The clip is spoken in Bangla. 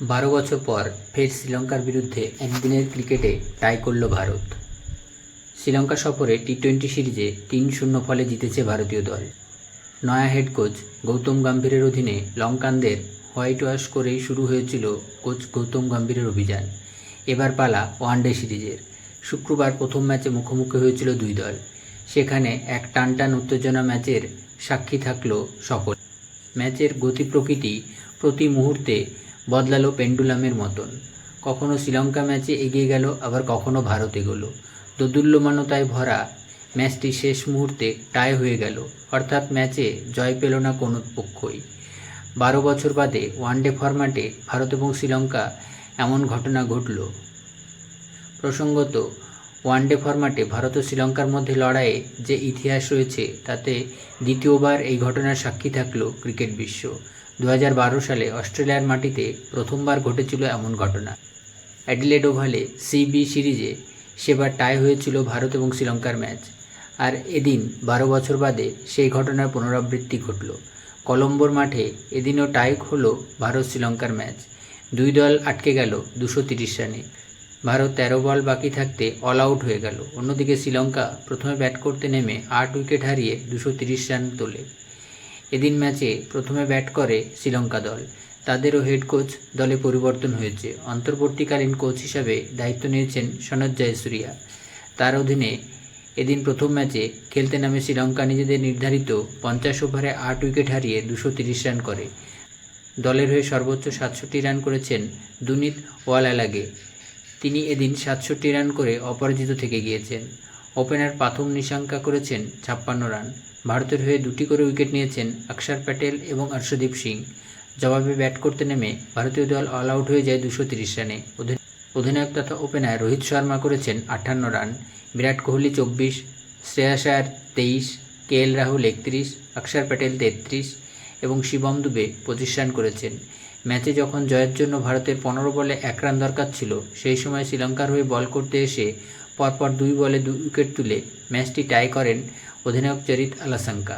বারো বছর পর ফের শ্রীলঙ্কার বিরুদ্ধে একদিনের ক্রিকেটে টাই করল ভারত। শ্রীলঙ্কা সফরে টি টোয়েন্টি সিরিজে তিন শূন্য ফলে জিতেছে ভারতীয় দল। নয়া হেড কোচ গৌতম গম্ভীরের অধীনে লঙ্কানদের হোয়াইট ওয়াশ করেই শুরু হয়েছিল কোচ গৌতম গম্ভীরের অভিযান। এবার পালা ওয়ানডে সিরিজের। শুক্রবার প্রথম ম্যাচে মুখোমুখি হয়েছিল দুই দল। সেখানে এক টানটান উত্তেজনা ম্যাচের সাক্ষী থাকল সকল। ম্যাচের গতি প্রকৃতি প্রতি মুহূর্তে বদলালো পেন্ডুলামের মতন। কখনো শ্রীলঙ্কা ম্যাচে এগিয়ে গেল, আবার কখনো ভারত এগোলো দোদুল্যমানতায় ভরা ম্যাচটি শেষ মুহূর্তে টাই হয়ে গেল। অর্থাৎ ম্যাচে জয় পেল না কোনো পক্ষই। বারো বছর বাদে ওয়ানডে ফরম্যাটে ভারত এবং শ্রীলঙ্কা এমন ঘটনা ঘটল। প্রসঙ্গত, ওয়ানডে ফরম্যাটে ভারত ও শ্রীলঙ্কার মধ্যে লড়াইয়ে যে ইতিহাস রয়েছে, তাতে দ্বিতীয়বার এই ঘটনার সাক্ষী থাকল ক্রিকেট বিশ্ব। দু হাজার বারো সালে অস্ট্রেলিয়ার মাটিতে প্রথমবার ঘটেছিল এমন ঘটনা। অ্যাডিলেড ওভালে সিবি সিরিজে সেবার টাই হয়েছিল ভারত এবং শ্রীলঙ্কার ম্যাচ। আর এদিন বারো বছর বাদে সেই ঘটনার পুনরাবৃত্তি ঘটল। কলম্বোর মাঠে এদিনও টাই হলো ভারত শ্রীলঙ্কার ম্যাচ। দুই দল আটকে গেল দুশো তিরিশ রানে। ভারত তেরো বল বাকি থাকতে অল আউট হয়ে গেল। অন্যদিকে শ্রীলঙ্কা প্রথমে ব্যাট করতে নেমে আট উইকেট হারিয়ে দুশো তিরিশ রান তোলে। এদিন ম্যাচে প্রথমে ব্যাট করে শ্রীলঙ্কা দল। তাদেরও হেড কোচ দলে পরিবর্তন হয়েছে। অন্তর্বর্তীকালীন কোচ হিসাবে দায়িত্ব নিয়েছেন সনদ জয়সুরিয়া। তার অধীনে এদিন প্রথম ম্যাচে খেলতে নামে শ্রীলঙ্কা নিজেদের নির্ধারিত পঞ্চাশ ওভারে আট উইকেট হারিয়ে দুশো তিরিশ রান করে। দলের হয়ে সর্বোচ্চ সাতষট্টি রান করেছেন দুনিত ওয়ালালাগে। তিনি এদিন সাতষট্টি রান করে অপরাজিত থেকে গিয়েছেন। ওপেনার পাথম নিশাঙ্কা করেছেন ছাপ্পান্ন রান। ভারতের হয়ে দুটি করে উইকেট নিয়েছেন অক্ষর প্যাটেল এবং হর্ষদীপ সিং। জবাবে ব্যাট করতে নেমে ভারতীয় দল অল আউট হয়ে যায় দুশো তিরিশ রানে। অধি- অধিনায়ক তথা ওপেনার রোহিত শর্মা করেছেন আটান্ন রান। বিরাট কোহলি চব্বিশ শ্রেয়াস তেইশ, কে এল রাহুল একত্রিশ অক্ষর প্যাটেল তেত্রিশ এবং শিবম দুবে পঁচিশ রান করেছেন। ম্যাচে যখন জয়ের জন্য ভারতের পনেরো বলে এক রান দরকার ছিল, সেই সময় শ্রীলঙ্কার হয়ে বল করতে এসে পরপর দুই বলে দুই উইকেট তুলে ম্যাচটি টাই করেন অধিনায়ক চরিত আলাসাঙ্কা